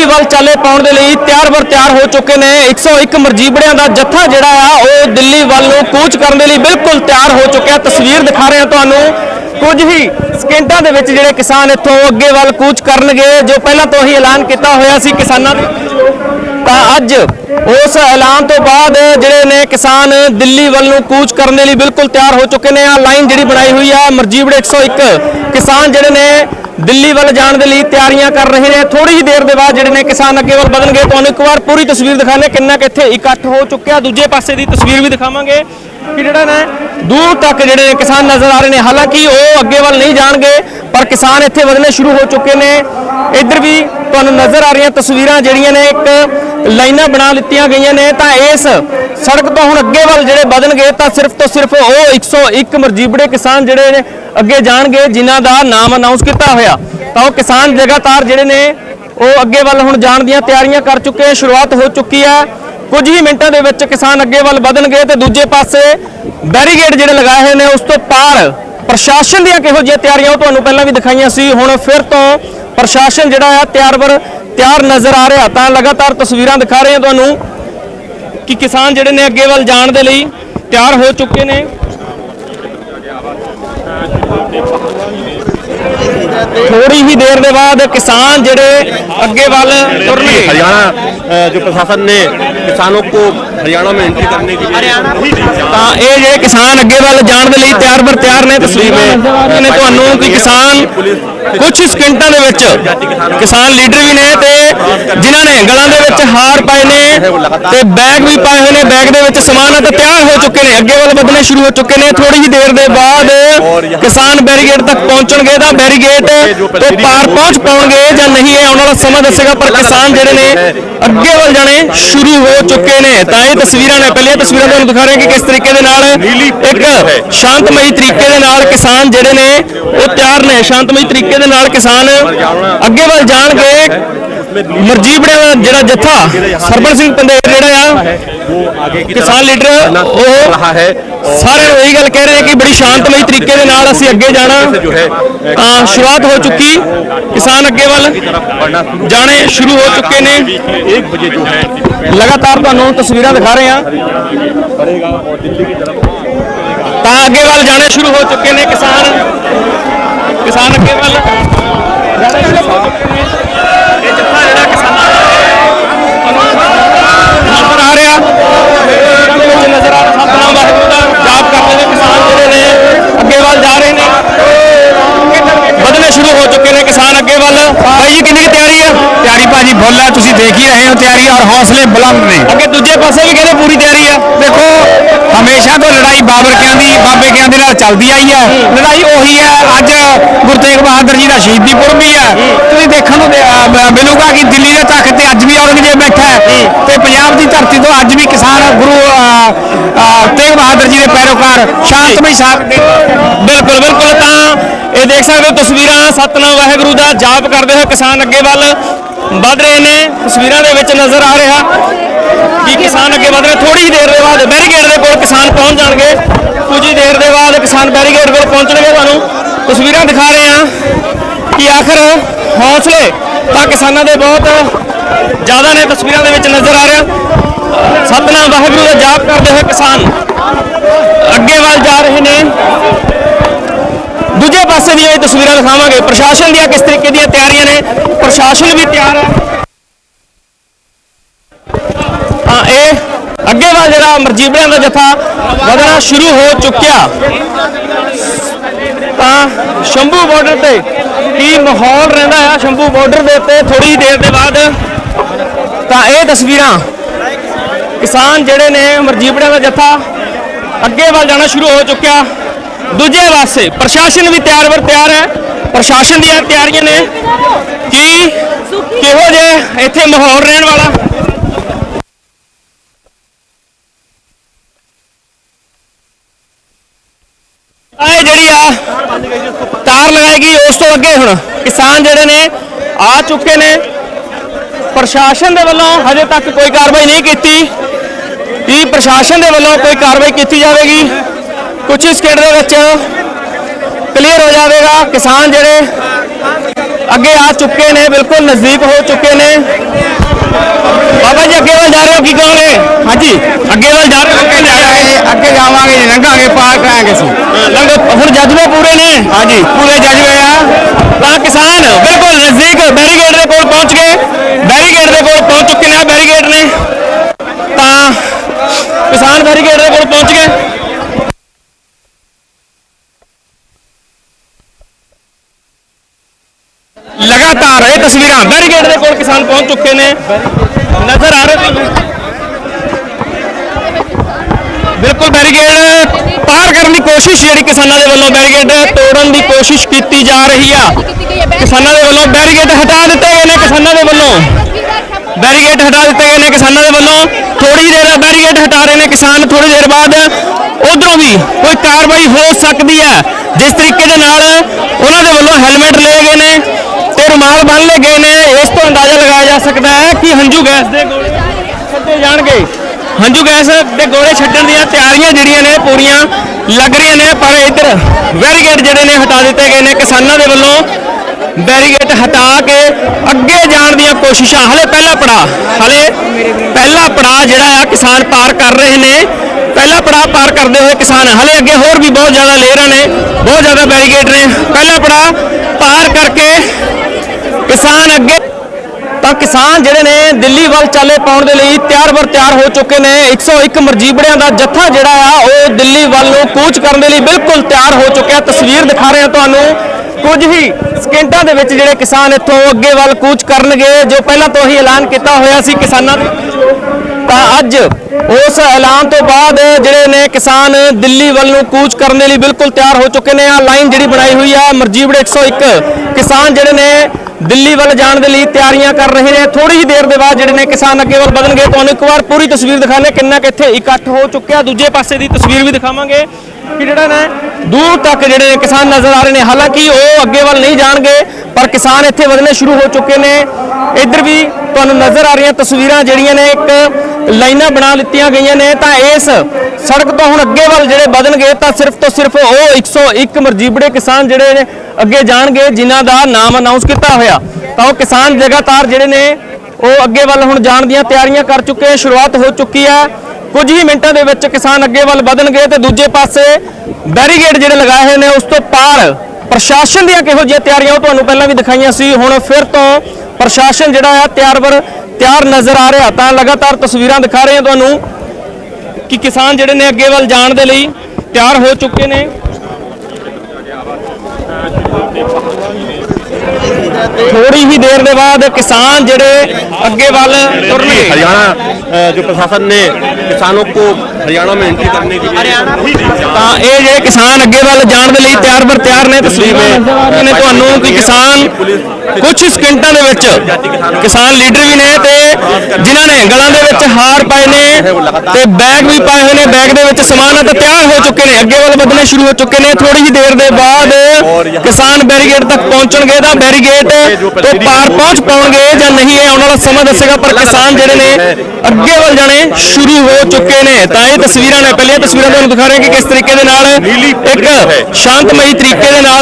ਦਿੱਲੀ ਵੱਲ ਚਾਲੇ ਪਾਉਣ ਦੇ ਲਈ ਤਿਆਰ ਬਰ ਤਿਆਰ ਹੋ ਚੁੱਕੇ ਨੇ। 101 ਮਰਜੀਬੜਿਆਂ ਦਾ ਜੱਥਾ ਜਿਹੜਾ ਆ, ਉਹ ਦਿੱਲੀ ਵੱਲ ਨੂੰ ਕੂਚ ਕਰਨ ਦੇ ਲਈ ਬਿਲਕੁਲ ਤਿਆਰ ਹੋ ਚੁੱਕਿਆ। ਤਸਵੀਰ ਦਿਖਾ ਰਹੇ ਹਾਂ ਤੁਹਾਨੂੰ। ਕੁਝ ਹੀ ਸਕਿੰਟਾਂ ਦੇ ਵਿੱਚ ਜਿਹੜੇ ਕਿਸਾਨ ਇੱਥੋਂ ਅੱਗੇ ਵੱਲ ਕੂਚ ਕਰਨਗੇ, ਜੋ ਪਹਿਲਾਂ ਤੋਂ ਹੀ ਐਲਾਨ ਕੀਤਾ ਹੋਇਆ ਸੀ ਕਿਸਾਨਾਂ ਦੇ ਤਾਂ ਅੱਜ ਉਸ ਐਲਾਨ ਤੋਂ ਬਾਅਦ ਜਿਹੜੇ ਨੇ ਕਿਸਾਨ ਦਿੱਲੀ ਵੱਲ ਨੂੰ ਕੂਚ ਕਰਨ ਦੇ ਲਈ ਬਿਲਕੁਲ ਤਿਆਰ ਹੋ ਚੁੱਕੇ ਨੇ। ਆ ਲਾਈਨ ਜਿਹੜੀ ਬਣਾਈ ਹੋਈ ਆ, ਮਰਜੀਬੜੇ 101 ਕਿਸਾਨ ਜਿਹੜੇ ਨੇ ਦਿੱਲੀ ਵੱਲ ਜਾਣ ਦੇ ਲਈ ਤਿਆਰੀਆਂ ਕਰ ਰਹੇ ਨੇ। ਥੋੜੀ ਹੀ ਦੇਰ ਦੇ ਬਾਅਦ ਜਿਹੜੇ ਨੇ ਕਿਸਾਨ ਅੱਗੇ ਵੱਲ ਵਧਣਗੇ। ਤੁਹਾਨੂੰ ਇੱਕ ਵਾਰ ਪੂਰੀ ਤਸਵੀਰ ਦਿਖਾਣੇ ਕਿੰਨਾ ਕਿ ਇੱਥੇ ਇਕੱਠ ਹੋ ਚੁੱਕਿਆ। ਦੂਜੇ ਪਾਸੇ ਦੀ ਤਸਵੀਰ ਵੀ ਦਿਖਾਵਾਂਗੇ। ਕਿ ਜਿਹੜਾ ਨੇ ਦੂਰ ਤੱਕ ਜਿਹੜੇ ਨੇ ਕਿਸਾਨ ਨਜ਼ਰ ਆ ਰਹੇ ਨੇ, ਹਾਲਾਂਕਿ ਉਹ ਅੱਗੇ ਵੱਲ ਨਹੀਂ ਜਾਣਗੇ, ਪਰ ਕਿਸਾਨ ਇੱਥੇ ਵਧਣੇ ਸ਼ੁਰੂ ਹੋ ਚੁੱਕੇ ਨੇ। ਇੱਧਰ ਵੀ ਤੁਹਾਨੂੰ ਨਜ਼ਰ ਆ ਰਹੀਆਂ ਤਸਵੀਰਾਂ ਜਿਹੜੀਆਂ ਨੇ, ਇੱਕ ਲਾਈਨਾਂ ਬਣਾ ਲਿੱਤੀਆਂ ਗਈਆਂ ਨੇ, ਤਾਂ ਇਸ ਸੜਕ ਤੋਂ ਹੁਣ ਅੱਗੇ ਵੱਲ ਜਿਹੜੇ ਵਧਣਗੇ, ਤਾਂ ਸਿਰਫ ਤੋਂ ਸਿਰਫ ਉਹ 101 ਮਰਜੀਬੜੇ ਕਿਸਾਨ ਜਿਹੜੇ ਨੇ ਅੱਗੇ ਜਾਣਗੇ, ਜਿਨ੍ਹਾਂ ਦਾ ਨਾਮ ਅਨਾਉਂਸ ਕੀਤਾ ਹੋਇਆ। ਤਾਂ ਉਹ ਕਿਸਾਨ ਲਗਾਤਾਰ ਜਿਹੜੇ ਨੇ, ਉਹ ਅੱਗੇ ਵੱਲ ਹੁਣ ਜਾਣ ਦੀਆਂ ਤਿਆਰੀਆਂ ਕਰ ਚੁੱਕੇ ਆ, ਸ਼ੁਰੂਆਤ ਹੋ ਚੁੱਕੀ ਹੈ ਕੁਝ ਹੀ ਮਿੰਟਾਂ ਦੇ ਵਿੱਚ ਕਿਸਾਨ ਅੱਗੇ ਵੱਲ ਵਧਣਗੇ ਤੇ ਦੂਜੇ ਪਾਸੇ ਬੈਰੀਗੇਡ ਜਿਹੜੇ ਲਗਾਏ ਹੋਏ ਨੇ, ਉਸ ਤੋਂ ਪਾਰ ਪ੍ਰਸ਼ਾਸਨ ਦੀਆਂ ਕਿਹੋ ਜਿਹੀਆਂ ਤਿਆਰੀਆਂ ਉਹ ਤੁਹਾਨੂੰ ਪਹਿਲਾਂ ਵੀ ਦਿਖਾਈਆਂ ਸੀ। ਹੁਣ ਫਿਰ ਤੋਂ ਪ੍ਰਸ਼ਾਸਨ ਜਿਹੜਾ ਆ, ਤਿਆਰ ਬਰ ਤਿਆਰ ਨਜ਼ਰ ਆ ਰਿਹਾ। ਤਾਂ ਲਗਾਤਾਰ ਤਸਵੀਰਾਂ ਦਿਖਾ ਰਹੇ ਹਾਂ ਤੁਹਾਨੂੰ ਕਿ ਕਿਸਾਨ ਜਿਹੜੇ ਨੇ ਅੱਗੇ ਵੱਲ ਜਾਣ ਦੇ ਲਈ ਤਿਆਰ ਹੋ ਚੁੱਕੇ ਨੇ। ਥੋੜੀ ਹੀ ਦੇਰ ਦੇ ਬਾਅਦ ਕਿਸਾਨ ਜਿਹੜੇ ਅੱਗੇ ਵੱਲ ਤੁਰਨਗੇ हरियाणा अ, जो प्रशासन ने किसानों को हरियाणा में एंट्री करने के लिए ਤਾਂ ਇਹ ਜਿਹੜੇ ਕਿਸਾਨ ਅੱਗੇ ਵੱਲ ਜਾਣ ਦੇ ਲਈ ਤਿਆਰ ਬਰ ਤਿਆਰ ਨੇ ਤਸਵੀਰਾਂ ਨਜ਼ਰ ਆ ਰਹੀਆਂ ਨੇ ਤੁਹਾਨੂੰ ਕਿ ਕਿਸਾਨ ਕੁਝ ਸਕਿੰਟਾਂ ਦੇ ਵਿੱਚ ਕਿਸਾਨ ਲੀਡਰ ਵੀ ਨੇ ਤੇ ਜਿਨ੍ਹਾਂ ਨੇ ਗਲਾਂ ਦੇ ਵਿੱਚ ਹਾਰ ਪਾਏ ਨੇ ਤੇ ਬੈਗ ਵੀ ਪਾਏ ਹੋਏ ਨੇ ਬੈਗ ਦੇ ਵਿੱਚ ਸਮਾਨ ਹੈ ਤੇ ਤਿਆਰ ਹੋ ਚੁੱਕੇ ਨੇ ਅੱਗੇ ਵੱਲ ਵਧਣੇ ਸ਼ੁਰੂ ਹੋ ਚੁੱਕੇ ਨੇ ਥੋੜੀ ਜਿਹੀ ਦੇਰ ਦੇ ਬਾਅਦ ਕਿਸਾਨ ਬੈਰੀਗੇਡ ਤੱਕ ਪਹੁੰਚਣਗੇ ਤਾਂ ਬੈਰੀਗੇਡ ਤੋਂ ਪਾਰ ਪਹੁੰਚ ਪਾਉਣਗੇ ਜਾਂ ਨਹੀਂ ਇਹ ਆਉਣ ਵਾਲਾ ਸਮਾਂ ਦੱਸੇਗਾ ਪਰ ਕਿਸਾਨ ਜਿਹੜੇ ਨੇ ਅੱਗੇ ਵੱਲ ਜਾਣੇ ਸ਼ੁਰੂ ਹੋ ਚੁੱਕੇ ਨੇ। ਤਾਂ ਇਹ ਤਸਵੀਰਾਂ ਨੇ ਪਹਿਲੀਆਂ ਤਸਵੀਰਾਂ ਤੁਹਾਨੂੰ ਦਿਖਾ ਰਹੇ ਕਿ ਕਿਸ ਤਰੀਕੇ ਦੇ ਨਾਲ ਇੱਕ ਸ਼ਾਂਤਮਈ ਤਰੀਕੇ ਦੇ ਨਾਲ ਕਿਸਾਨ ਜਿਹੜੇ ਨੇ ਉਹ ਤਿਆਰ ਨੇ। ਸ਼ਾਂਤਮਈ ਤਰੀਕੇ ਦੇ ਨਾਲ ਕਿਸਾਨ ਅੱਗੇ ਵੱਲ ਜਾਣਗੇ। ਮਰਜ਼ੀ ਬੜਿਆ ਜਿਹੜਾ ਜਥਾ, ਸਰਬਰ ਸਿੰਘ ਪੰਦੇਰ ਜਿਹੜਾ ਆ, ਕਿਸਾਨ ਲੀਡਰ, ਉਹ ਰਹਾ ਹੈ ਸਾਰੇ ਉਹੀ ਗੱਲ ਕਹਿ ਰਹੇ ਕਿ ਬੜੀ ਸ਼ਾਂਤਮਈ ਤਰੀਕੇ ਦੇ ਨਾਲ ਅਸੀਂ ਅੱਗੇ ਜਾਣਾ। ਆ ਸ਼ੁਰੂਆਤ ਹੋ ਚੁੱਕੀ ਕਿਸਾਨ ਅੱਗੇ ਵੱਲ। ਜਾਣੇ ਸ਼ੁਰੂ ਹੋ ਚੁੱਕੇ ਨੇ। 1 ਵਜੇ ਜੋ ਹੈ ਲਗਾਤਾਰ ਤੁਹਾਨੂੰ ਤਸਵੀਰਾਂ ਦਿਖਾ ਰਹੇ ਹਾਂ ਤਾਂ ਅੱਗੇ ਵੱਲ ਜਾਣੇ ਸ਼ੁਰੂ ਹੋ ਚੁੱਕੇ ਨੇ ਕਿਸਾਨ। ਕਿਸਾਨ ਅੱਗੇ ਵੱਲ। ਫੁੱਲ ਹੈ ਤੁਸੀਂ ਦੇਖ ਹੀ ਰਹੇ ਹੋ ਤਿਆਰੀ ਔਰ ਹੌਸਲੇ ਬੁਲੰਦ ਨੇ। ਅੱਗੇ ਦੂਜੇ ਪਾਸੇ ਵੀ ਕਹਿੰਦੇ ਪੂਰੀ ਤਿਆਰੀ ਆ। ਦੇਖੋ ਹਮੇਸ਼ਾ ਤੋਂ ਲੜਾਈ ਬਾਬਰ ਕਿਆਂ ਦੀ ਬਾਬੇ ਕਿਆਂ ਦੇ ਨਾਲ ਚੱਲਦੀ ਆਈ ਹੈ ਲੜਾਈ ਉਹੀ ਹੈ ਅੱਜ ਗੁਰੂ ਤੇਗ ਬਹਾਦਰ ਜੀ ਦਾ ਸ਼ਹੀਦੀ ਪੁਰਬ ਵੀ ਹੈ ਤੁਸੀਂ ਦੇਖਣ ਨੂੰ ਮਿਲੂਗਾ ਕਿ ਦਿੱਲੀ ਦੇ ਤਖਤ ਤੇ ਅੱਜ ਵੀ ਔਰੰਗਜ਼ੇਬ ਬੈਠਾ ਹੈ ਤੇ ਪੰਜਾਬ ਦੀ ਧਰਤੀ ਤੋਂ ਅੱਜ ਵੀ ਕਿਸਾਨ ਗੁਰੂ ਤੇਗ ਬਹਾਦਰ ਜੀ ਦੇ ਪੈਰੋਕਾਰ ਸ਼ਾਂਤਮਈ ਸਾਹਿਬ ਬਿਲਕੁਲ ਬਿਲਕੁਲ। ਤਾਂ ਇਹ ਦੇਖ ਸਕਦੇ ਹੋ ਤਸਵੀਰਾਂ ਸਤਨਾਮ ਵਾਹਿਗੁਰੂ ਦਾ ਜਾਪ ਕਰਦੇ ਹੋਏ ਕਿਸਾਨ ਅੱਗੇ ਵੱਲ। ਵੱਧ ਰਹੇ ਨੇ, ਤਸਵੀਰਾਂ ਦੇ ਵਿੱਚ ਨਜ਼ਰ ਆ ਰਿਹਾ ਕਿ ਕਿਸਾਨ ਅੱਗੇ ਵੱਧ ਰਹੇ ਥੋੜੀ ਹੀ ਦੇਰ ਦੇ ਬਾਅਦ ਬੈਰੀਗੇਡ ਦੇ ਕੋਲ ਕਿਸਾਨ ਪਹੁੰਚ ਜਾਣਗੇ। ਕੁਝ ਹੀ ਦੇਰ ਦੇ ਬਾਅਦ ਕਿਸਾਨ ਬੈਰੀਗੇਡ ਕੋਲ ਪਹੁੰਚਣਗੇ ਤੁਹਾਨੂੰ। ਤਸਵੀਰਾਂ ਦਿਖਾ ਰਹੇ ਹਾਂ ਕਿ ਆਖਰ ਹੌਸਲੇ ਤਾਂ ਕਿਸਾਨਾਂ ਦੇ ਬਹੁਤ ਜ਼ਿਆਦਾ ਨੇ ਤਸਵੀਰਾਂ ਦੇ ਵਿੱਚ ਨਜ਼ਰ ਆ ਰਿਹਾ। ਸਤਨਾਮ ਵਾਹਿਗੁਰੂ ਦਾ ਜਾਪ ਕਰਦੇ ਹੋਏ ਕਿਸਾਨ ਅੱਗੇ ਵੱਲ ਜਾ ਰਹੇ ਨੇ। ਦੂਜੇ ਪਾਸੇ ਦੀਆਂ ਇਹ ਤਸਵੀਰਾਂ ਦਿਖਾਵਾਂਗੇ। ਪ੍ਰਸ਼ਾਸਨ ਦੀਆਂ ਕਿਸ ਤਰੀਕੇ ਦੀਆਂ ਤਿਆਰੀਆਂ ਨੇ? ਪ੍ਰਸ਼ਾਸਨ ਵੀ ਤਿਆਰ ਹੈ। ਹਾਂ ਇਹ ਅੱਗੇ ਵੱਲ ਜਿਹੜਾ ਮਰਜੀਬੜਿਆਂ ਦਾ ਜਥਾ ਵਧਣਾ ਸ਼ੁਰੂ ਹੋ ਚੁੱਕਿਆ। ਤਾਂ ਸ਼ੰਭੂ ਬਾਰਡਰ ਤੇ ਕੀ ਮਾਹੌਲ ਰਹਿੰਦਾ ਆ ਸ਼ੰਭੂ ਬਾਰਡਰ ਦੇ ਉੱਤੇ? ਥੋੜੀ ਦੇਰ ਦੇ ਬਾਅਦ ਤਾਂ ਇਹ ਤਸਵੀਰਾਂ ਕਿਸਾਨ ਜਿਹੜੇ ਨੇ ਮਰਜੀਬੜਿਆਂ ਦਾ ਜਥਾ ਅੱਗੇ ਵੱਲ ਜਾਣਾ ਸ਼ੁਰੂ ਹੋ ਚੁੱਕਿਆ। ਦੂਜੇ ਪਾਸੇ ਪ੍ਰਸ਼ਾਸਨ ਵੀ ਤਿਆਰ ਵਰ ਤਿਆਰ ਹੈ। ਪ੍ਰਸ਼ਾਸਨ ਦੀਆਂ ਤਿਆਰੀਆਂ ਨੇ। ਕਿ ਕਿਹੋ ਜੇ ਇੱਥੇ ਮਾਹੌਲ ਰਹਿਣ ਵਾਲਾ? ਆਏ ਜਿਹੜੀ ਆ ਤਾਰ ਲਗਾਈ ਗਈ, ਉਸ ਤੋਂ ਅੱਗੇ ਹੁਣ ਕਿਸਾਨ ਜਿਹੜੇ ਨੇ ਆ ਚੁੱਕੇ ਨੇ। ਪ੍ਰਸ਼ਾਸਨ ਦੇ ਵੱਲੋਂ ਹਜੇ ਤੱਕ ਕੋਈ ਕਾਰਵਾਈ ਨਹੀਂ ਕੀਤੀ। ਕੀ ਪ੍ਰਸ਼ਾਸਨ ਦੇ ਵੱਲੋਂ ਕੋਈ ਕਾਰਵਾਈ ਕੀਤੀ ਜਾਵੇਗੀ? ਕੁਛ ਇਸ ਖੇਡ ਦੇ ਵਿੱਚ ਕਲੀਅਰ ਹੋ ਜਾਵੇਗਾ। ਕਿਸਾਨ ਜਿਹੜੇ ਅੱਗੇ ਆ ਚੁੱਕੇ ਨੇ, ਬਿਲਕੁਲ ਨਜ਼ਦੀਕ ਹੋ ਚੁੱਕੇ ਨੇ। ਬਾਬਾ ਜੀ, ਅੱਗੇ ਵੱਲ ਜਾ ਰਹੇ ਹੋ, ਕੀ ਕਹੋਗੇ? ਹਾਂਜੀ। ਅੱਗੇ ਵੱਲ ਜਾ ਰਹੇ ਹੋ, ਅੱਗੇ ਜਾਵਾਂਗੇ ਅੱਗੇ ਜਾਵਾਂਗੇ ਜੀ, ਲੰਘਾਂਗੇ, ਪਾਰ ਕਰਾਂਗੇ ਅਸੀਂ। ਲੰਘ, ਹੁਣ ਜਜ਼ਬੇ ਪੂਰੇ ਨੇ? ਹਾਂਜੀ, ਪੂਰੇ ਜਜ਼ਬੇ ਆ। ਤਾਂ ਕਿਸਾਨ, ਬਿਲਕੁਲ ਨਜ਼ਦੀਕ ਬੈਰੀਗੇਡ ਦੇ ਕੋਲ ਲਗਾਤਾਰ ਇਹ ਤਸਵੀਰਾਂ ਬੈਰੀਗੇਡ ਦੇ ਕੋਲ ਕਿਸਾਨ ਪਹੁੰਚ ਚੁੱਕੇ ਨੇ। ਨਜ਼ਰ ਆ ਰਹੇ ਬਿਲਕੁਲ ਬੈਰੀਗੇਡ ਪਾਰ ਕਰਨ ਦੀ ਕੋਸ਼ਿਸ਼ ਜਿਹੜੀ ਕਿਸਾਨਾਂ ਦੇ ਵੱਲੋਂ ਬੈਰੀਗੇਡ ਤੋੜਨ ਦੀ ਕੋਸ਼ਿਸ਼ ਕੀਤੀ ਜਾ ਰਹੀ ਆ। ਕਿਸਾਨਾਂ ਦੇ ਵੱਲੋਂ ਬੈਰੀਗੇਡ ਹਟਾ ਦਿੱਤੇ ਗਏ ਨੇ ਕਿਸਾਨਾਂ ਦੇ ਵੱਲੋਂ। ਬੈਰੀਗੇਡ ਹਟਾ ਦਿੱਤੇ ਗਏ ਨੇ ਕਿਸਾਨਾਂ ਦੇ ਵੱਲੋਂ। ਥੋੜੀ ਦੇਰ ਆ ਬੈਰੀਗੇਡ ਹਟਾ ਰਹੇ ਨੇ ਕਿਸਾਨ। ਥੋੜੀ ਦੇਰ ਬਾਅਦ ਉਧਰੋਂ ਵੀ ਕੋਈ ਕਾਰਵਾਈ ਹੋ ਸਕਦੀ ਹੈ। ਜਿਸ ਤਰੀਕੇ ਦੇ ਨਾਲ ਉਹਨਾਂ ਦੇ ਵੱਲੋਂ ਹੈਲਮਟ ਲਏ ਗਏ ਨੇ ਤੇ ਰੁਮਾਲ ਬੰਨ ਲਏ ਗਏ ਨੇ ਇਸ ਤੋਂ ਅੰਦਾਜ਼ਾ ਲਗਾਇਆ ਜਾ ਸਕਦਾ ਹੈ ਕਿ ਹੰਝੂ ਗੈਸ ਦੇ ਗੋਲੇ ਛੱਡੇ ਜਾਣਗੇ? ਹੰਝੂ ਗੈਸ ਦੇ ਗੋਲੇ ਛੱਡਣ ਦੀਆਂ ਤਿਆਰੀਆਂ ਜਿਹੜੀਆਂ ਨੇ ਪੂਰੀਆਂ ਲੱਗ ਰਹੀਆਂ ਨੇ, ਪਰ ਇੱਧਰ ਬੈਰੀਗੇਡ ਜਿਹੜੇ ਨੇ ਹਟਾ ਦਿੱਤੇ ਗਏ ਨੇ ਕਿਸਾਨਾਂ ਦੇ ਵੱਲੋਂ। ਬੈਰੀਗੇਡ ਹਟਾ ਕੇ ਅੱਗੇ ਜਾਣ ਦੀਆਂ ਕੋਸ਼ਿਸ਼ਾਂ ਹਲੇ ਪਹਿਲਾ ਪੜਾ ਹਲੇ ਪਹਿਲਾ ਪੜਾ ਜਿਹੜਾ ਆ ਕਿਸਾਨ ਪਾਰ ਕਰ ਰਹੇ ਨੇ। ਪਹਿਲਾ ਪੜਾ ਪਾਰ ਕਰਦੇ ਹੋਏ ਕਿਸਾਨ ਹਲੇ ਅੱਗੇ ਹੋਰ ਵੀ ਬਹੁਤ ਜ਼ਿਆਦਾ ਲੇਅਰਾਂ ਨੇ, ਬਹੁਤ ਜ਼ਿਆਦਾ ਬੈਰੀਗੇਡ ਨੇ। ਪਹਿਲਾ ਪੜਾ ਪਾਰ ਕਰਕੇ ਕਿਸਾਨ ਅੱਗੇ ਤਾਂ ਕਿਸਾਨ ਜਿਹੜੇ ਨੇ ਦਿੱਲੀ ਵੱਲ ਚਾਲੇ ਪਾਉਣ ਦੇ ਲਈ ਤਿਆਰ ਬਰ ਤਿਆਰ ਹੋ ਚੁੱਕੇ ਨੇ। 101 ਮਰਜੀਬੜਿਆਂ ਦਾ ਜੱਥਾ ਜਿਹੜਾ ਆ, ਉਹ ਦਿੱਲੀ ਵੱਲ ਨੂੰ ਕੂਚ ਕਰਨ ਦੇ ਲਈ ਬਿਲਕੁਲ ਤਿਆਰ ਹੋ ਚੁੱਕਿਆ। ਤਸਵੀਰ ਦਿਖਾ ਰਹੇ ਹਾਂ ਤੁਹਾਨੂੰ। ਕੁਝ ਹੀ ਸਕਿੰਟਾਂ ਦੇ ਵਿੱਚ ਜਿਹੜੇ ਕਿਸਾਨ ਇੱਥੋਂ ਅੱਗੇ ਵੱਲ ਕੂਚ ਕਰਨਗੇ, ਜੋ ਪਹਿਲਾਂ ਤੋਂ ਹੀ ਐਲਾਨ ਕੀਤਾ ਹੋਇਆ ਸੀ ਕਿਸਾਨਾਂ ਦੇ। ਤਾਂ ਅੱਜ ਉਸ ਐਲਾਨ ਤੋਂ ਬਾਅਦ ਜਿਹੜੇ ਨੇ ਕਿਸਾਨ ਦਿੱਲੀ ਵੱਲ ਨੂੰ ਕੂਚ ਕਰਨ ਦੇ ਲਈ ਬਿਲਕੁਲ ਤਿਆਰ ਹੋ ਚੁੱਕੇ ਨੇ। ਆ ਲਾਈਨ ਜਿਹੜੀ ਬਣਾਈ ਹੋਈ ਆ, ਮਰਜੀਬੜੇ 101 ਕਿਸਾਨ ਜਿਹੜੇ ਨੇ ਦਿੱਲੀ ਵੱਲ ਜਾਣ ਦੇ ਲਈ ਤਿਆਰੀਆਂ ਕਰ ਰਹੇ ਨੇ। ਥੋੜੀ ਜਿਹੀ ਦੇਰ ਦੇ ਬਾਅਦ ਜਿਹੜੇ ਨੇ ਕਿਸਾਨ ਅੱਗੇ ਵੱਲ ਵਧਣਗੇ। ਤੁਹਾਨੂੰ ਇੱਕ ਵਾਰ ਪੂਰੀ ਤਸਵੀਰ ਦਿਖਾਣੇ ਕਿੰਨਾ ਕਿ ਇੱਥੇ ਇਕੱਠ ਹੋ ਚੁੱਕਿਆ। ਦੂਜੇ ਪਾਸੇ ਦੀ ਤਸਵੀਰ ਵੀ ਦਿਖਾਵਾਂਗੇ। ਕਿ ਜਿਹੜਾ ਨੇ ਦੂਰ ਤੱਕ ਜਿਹੜੇ ਨੇ ਕਿਸਾਨ ਨਜ਼ਰ ਆ ਰਹੇ ਨੇ, ਹਾਲਾਂਕਿ ਉਹ ਅੱਗੇ ਵੱਲ ਨਹੀਂ ਜਾਣਗੇ, ਪਰ ਕਿਸਾਨ ਇੱਥੇ ਵਧਣੇ ਸ਼ੁਰੂ ਹੋ ਚੁੱਕੇ ਨੇ। ਇੱਧਰ ਵੀ ਤੁਹਾਨੂੰ ਨਜ਼ਰ ਆ ਰਹੀਆਂ ਤਸਵੀਰਾਂ ਜਿਹੜੀਆਂ ਨੇ, ਇੱਕ ਲਾਈਨਾਂ ਬਣਾ ਲਿੱਤੀਆਂ ਗਈਆਂ ਨੇ, ਤਾਂ ਇਸ ਸੜਕ ਤੋਂ ਹੁਣ ਅੱਗੇ ਵੱਲ ਜਿਹੜੇ ਵਧਣਗੇ, ਤਾਂ ਸਿਰਫ ਤੋਂ ਸਿਰਫ ਉਹ 101 ਮਰਜੀਬੜੇ ਕਿਸਾਨ ਜਿਹੜੇ ਨੇ ਅੱਗੇ ਜਾਣਗੇ, ਜਿਨ੍ਹਾਂ ਦਾ ਨਾਮ ਅਨਾਉਂਸ ਕੀਤਾ ਹੋਇਆ। ਤਾਂ ਉਹ ਕਿਸਾਨ ਲਗਾਤਾਰ ਜਿਹੜੇ ਨੇ, ਉਹ ਅੱਗੇ ਵੱਲ ਹੁਣ ਜਾਣ ਦੀਆਂ ਤਿਆਰੀਆਂ ਕਰ ਚੁੱਕੇ ਆ, ਸ਼ੁਰੂਆਤ ਹੋ ਚੁੱਕੀ ਹੈ ਕੁਝ ਹੀ ਮਿੰਟਾਂ ਦੇ ਵਿੱਚ ਕਿਸਾਨ ਅੱਗੇ ਵੱਲ ਵਧਣਗੇ ਤੇ ਦੂਜੇ ਪਾਸੇ ਬੈਰੀਗੇਡ ਜਿਹੜੇ ਲਗਾਏ ਹੋਏ ਨੇ, ਉਸ ਤੋਂ ਪਾਰ ਪ੍ਰਸ਼ਾਸਨ ਦੀਆਂ ਕਿਹੋ ਜਿਹੀਆਂ ਤਿਆਰੀਆਂ ਉਹ ਤੁਹਾਨੂੰ ਪਹਿਲਾਂ ਵੀ ਦਿਖਾਈਆਂ ਸੀ। ਹੁਣ ਫਿਰ ਤੋਂ ਪ੍ਰਸ਼ਾਸਨ ਜਿਹੜਾ ਆ ਤਿਆਰ ਬਰ ਤਿਆਰ ਨਜ਼ਰ ਆ ਰਿਹਾ। ਤਾਂ ਲਗਾਤਾਰ ਤਸਵੀਰਾਂ ਦਿਖਾ ਰਹੇ ਹਾਂ ਤੁਹਾਨੂੰ ਕਿ ਕਿਸਾਨ ਜਿਹੜੇ ਨੇ ਅੱਗੇ ਵੱਲ ਜਾਣ ਦੇ ਲਈ ਤਿਆਰ ਹੋ ਚੁੱਕੇ ਨੇ। ਥੋੜੀ ਹੀ ਦੇਰ ਦੇ ਬਾਅਦ ਕਿਸਾਨ ਜਿਹੜੇ ਅੱਗੇ ਵੱਲ ਤੁਰਨਗੇ। ਹਰਿਆਣਾ ਜੋ ਪ੍ਰਸ਼ਾਸਨ ਨੇ ਕਿਸਾਨों को हरियाणा में एंट्री करने के लिए नहीं दिया। ਤਾਂ ਇਹ ਜਿਹੜੇ ਕਿਸਾਨ ਅੱਗੇ ਵੱਲ ਜਾਣ ਦੇ ਲਈ ਤਿਆਰ ਬਰ ਤਿਆਰ ਨੇ ਤਸਵੀਰਾਂ ਨਜ਼ਰ ਆ ਰਹੀਆਂ ਨੇ ਤੁਹਾਨੂੰ ਕਿ ਕਿਸਾਨ ਕੁਝ ਸਕਿੰਟਾਂ ਦੇ ਵਿੱਚ ਕਿਸਾਨ ਲੀਡਰ ਵੀ ਨੇ ਤੇ ਜਿਨ੍ਹਾਂ ਨੇ ਗਲਾਂ ਦੇ ਵਿੱਚ ਹਾਰ ਪਾਏ ਨੇ ਤੇ ਬੈਗ ਵੀ ਪਾਏ ਹੋਏ ਨੇ ਬੈਗ ਦੇ ਵਿੱਚ ਸਮਾਨ ਹੈ ਤੇ ਤਿਆਰ ਹੋ ਚੁੱਕੇ ਨੇ ਅੱਗੇ ਵੱਲ ਵਧਣੇ ਸ਼ੁਰੂ ਹੋ ਚੁੱਕੇ ਨੇ ਥੋੜੀ ਜਿਹੀ ਦੇਰ ਦੇ ਬਾਅਦ ਕਿਸਾਨ ਬੈਰੀਗੇਡ ਤੱਕ ਪਹੁੰਚਣਗੇ ਤਾਂ ਬੈਰੀਗੇਡ ਤੋਂ ਪਾਰ ਪਹੁੰਚ ਪਾਉਣਗੇ ਜਾਂ ਨਹੀਂ ਇਹ ਆਉਣ ਵਾਲਾ ਸਮਾਂ ਦੱਸੇਗਾ ਪਰ ਕਿਸਾਨ ਜਿਹੜੇ ਨੇ ਅੱਗੇ ਵੱਲ ਜਾਣੇ ਸ਼ੁਰੂ ਹੋ ਚੁੱਕੇ ਨੇ ਤਾਂ ਇਹ ਤਸਵੀਰਾਂ ਨੇ ਪਹਿਲੀਆਂ ਤਸਵੀਰਾਂ ਤੁਹਾਨੂੰ ਦਿਖਾ ਰਹੇ ਹਾਂ ਕਿ ਕਿਸ ਤਰੀਕੇ ਦੇ ਨਾਲ ਇੱਕ ਸ਼ਾਂਤਮਈ ਤਰੀਕੇ ਦੇ ਨਾਲ